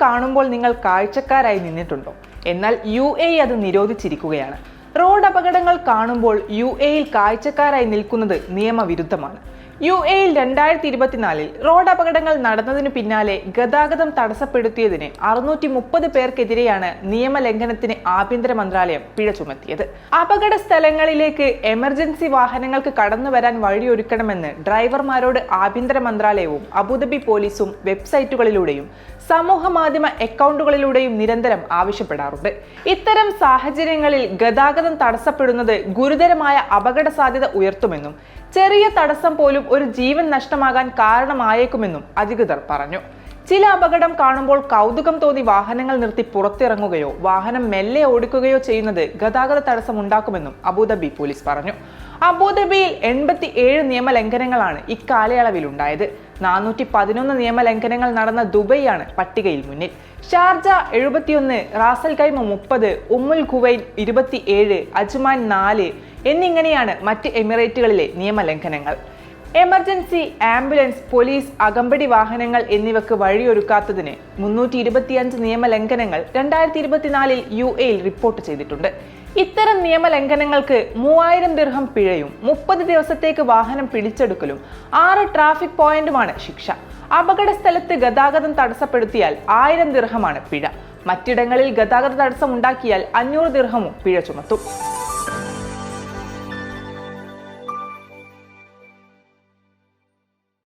കാണുമ്പോൾ നിങ്ങൾ കാഴ്ചക്കാരായി നിന്നിട്ടുണ്ടോ? എന്നാൽ യു എ അത് നിരോധിച്ചിരിക്കുകയാണ്. റോഡ് അപകടങ്ങൾ കാണുമ്പോൾ യു എയിൽ കാഴ്ചക്കാരായി നിൽക്കുന്നത് നിയമവിരുദ്ധമാണ്. യു എയിൽ രണ്ടായിരത്തി ഇരുപത്തിനാലിൽ റോഡ് അപകടങ്ങൾ നടന്നതിനു പിന്നാലെ ഗതാഗതം തടസ്സപ്പെടുത്തിയതിന് അറുന്നൂറ്റി മുപ്പത് പേർക്കെതിരെയാണ് നിയമലംഘനത്തിന് ആഭ്യന്തര മന്ത്രാലയം പിഴ ചുമത്തിയത്. അപകട സ്ഥലങ്ങളിലേക്ക് എമർജൻസി വാഹനങ്ങൾക്ക് കടന്നു വരാൻ വഴിയൊരുക്കണമെന്ന് ഡ്രൈവർമാരോട് ആഭ്യന്തര മന്ത്രാലയവും അബുദാബി പോലീസും വെബ്സൈറ്റുകളിലൂടെയും സമൂഹ മാധ്യമ അക്കൗണ്ടുകളിലൂടെയും നിരന്തരം ആവശ്യപ്പെടാറുണ്ട്. ഇത്തരം സാഹചര്യങ്ങളിൽ ഗതാഗതം തടസ്സപ്പെടുന്നത് ഗുരുതരമായ അപകട സാധ്യത ഉയർത്തുമെന്നും ചെറിയ തടസ്സം പോലും ഒരു ജീവൻ നഷ്ടമാകാൻ കാരണമായേക്കുമെന്നും അധികൃതർ പറഞ്ഞു. ചില അപകടം കാണുമ്പോൾ കൗതുകം തോന്നി വാഹനങ്ങൾ നിർത്തി പുറത്തിറങ്ങുകയോ വാഹനം മെല്ലെ ഓടിക്കുകയോ ചെയ്യുന്നത് ഗതാഗത തടസ്സം ഉണ്ടാക്കുമെന്നും അബുദാബി പോലീസ് പറഞ്ഞു. അബുദാബിയിൽ എൺപത്തി ഏഴ് നിയമലംഘനങ്ങളാണ് ഇക്കാലയളവിൽ ഉണ്ടായത് നാനൂറ്റി പതിനൊന്ന് നിയമലംഘനങ്ങൾ നടന്ന ദുബൈയാണ് പട്ടികയിൽ മുന്നിൽ. ഷാർജ എഴുപത്തിയൊന്ന് റാസൽ കൈമ മുപ്പത് ഉമ്മുൽ ഖുവൈൻ ഇരുപത്തിയേഴ് അജ്മാൻ നാല് എന്നിങ്ങനെയാണ് മറ്റ് എമിറേറ്റുകളിലെ നിയമലംഘനങ്ങൾ. എമർജൻസി ആംബുലൻസ് പോലീസ് അകമ്പടി വാഹനങ്ങൾ എന്നിവക്ക് വഴിയൊരുക്കാത്തതിന് മുന്നൂറ്റി ഇരുപത്തിയഞ്ച് നിയമലംഘനങ്ങൾ രണ്ടായിരത്തി ഇരുപത്തിനാലിൽ യു എയിൽ റിപ്പോർട്ട് ചെയ്തിട്ടുണ്ട്. ഇത്തരം നിയമലംഘനങ്ങൾക്ക് മൂവായിരം ദീർഘം പിഴയും മുപ്പത് ദിവസത്തേക്ക് വാഹനം പിടിച്ചെടുക്കലും ആറ് ട്രാഫിക് പോയിന്റുമാണ് ശിക്ഷ. അപകട സ്ഥലത്ത് ഗതാഗതം തടസ്സപ്പെടുത്തിയാൽ ആയിരം ദീർഘമാണ് പിഴ. മറ്റിടങ്ങളിൽ ഗതാഗത തടസ്സം ഉണ്ടാക്കിയാൽ അഞ്ഞൂറ് ദിർഹമും പിഴ ചുമത്തും.